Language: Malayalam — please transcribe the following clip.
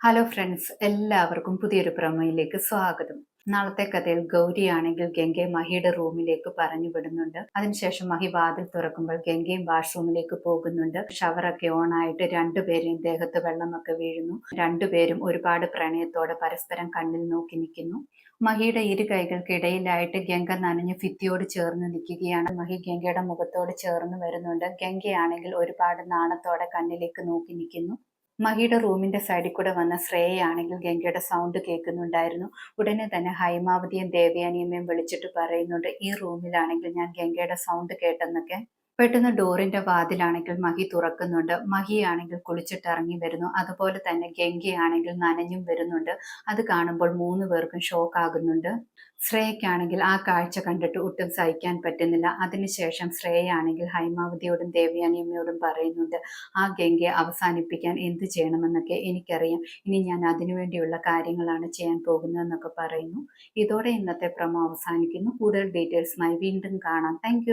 ഹലോ ഫ്രണ്ട്സ് എല്ലാവർക്കും പുതിയൊരു പ്രമേയിലേക്ക് സ്വാഗതം. നാളത്തെ കഥയിൽ ഗൗരിയാണെങ്കിൽ ഗംഗയെ മഹിയുടെ റൂമിലേക്ക് പറഞ്ഞു വിടുന്നുണ്ട്. അതിനുശേഷം മഹി വാതിൽ തുറക്കുമ്പോൾ ഗംഗയും വാഷ്റൂമിലേക്ക് പോകുന്നുണ്ട്. ഷവറൊക്കെ ഓൺ ആയിട്ട് രണ്ടുപേരെയും ദേഹത്ത് വെള്ളമൊക്കെ വീഴുന്നു. രണ്ടുപേരും ഒരുപാട് പ്രണയത്തോടെ പരസ്പരം കണ്ണിൽ നോക്കി നിൽക്കുന്നു. മഹിയുടെ ഇരു കൈകൾക്കിടയിലായിട്ട് ഗംഗ നനഞ്ഞു ഫിത്തിയോട് ചേർന്ന് നിൽക്കുകയാണ്. മഹി ഗംഗയുടെ മുഖത്തോട് ചേർന്ന് വരുന്നുണ്ട്. ഗംഗയാണെങ്കിൽ ഒരുപാട് നാണത്തോടെ കണ്ണിലേക്ക് നോക്കി നിൽക്കുന്നു. മഹിയുടെ റൂമിന്റെ സൈഡിൽ കൂടെ വന്ന ശ്രേയയാണെങ്കിൽ ഗംഗയുടെ സൗണ്ട് കേൾക്കുന്നുണ്ടായിരുന്നു. ഉടനെ തന്നെ ഹൈമാവതിയും ദേവയാനിയമ്മയും വിളിച്ചിട്ട് പറയുന്നുണ്ട് ഈ റൂമിലാണെങ്കിൽ ഞാൻ ഗംഗയുടെ സൗണ്ട് കേട്ടെന്നൊക്കെ. പെട്ടെന്ന് ഡോറിന്റെ വാതിലാണെങ്കിൽ മഹി തുറക്കുന്നുണ്ട്. മഹിയാണെങ്കിൽ കുളിച്ചിട്ടിറങ്ങി വരുന്നു. അതുപോലെ തന്നെ ഗംഗയാണെങ്കിൽ നനഞ്ഞും വരുന്നുണ്ട്. അത് കാണുമ്പോൾ മൂന്ന് പേർക്കും ഷോക്ക് ആകുന്നുണ്ട്. ശ്രേയയ്ക്കാണെങ്കിൽ ആ കാഴ്ച കണ്ടിട്ട് ഒട്ടും സഹിക്കാൻ പറ്റുന്നില്ല. അതിനുശേഷം ശ്രേയയാണെങ്കിൽ ഹൈമാവതിയോടും ദേവയാനിയമ്മയോടും പറയുന്നുണ്ട് ആ ഗംഗയെ അവസാനിപ്പിക്കാൻ എന്ത് ചെയ്യണമെന്നൊക്കെ എനിക്കറിയാം. ഇനി ഞാൻ അതിനുവേണ്ടിയുള്ള കാര്യങ്ങളാണ് ചെയ്യാൻ പോകുന്നതെന്നൊക്കെ പറയുന്നു. ഇതോടെ ഇന്നത്തെ പ്രമോ അവസാനിക്കുന്നു. കൂടുതൽ ഡീറ്റെയിൽസുമായി വീണ്ടും കാണാം. താങ്ക്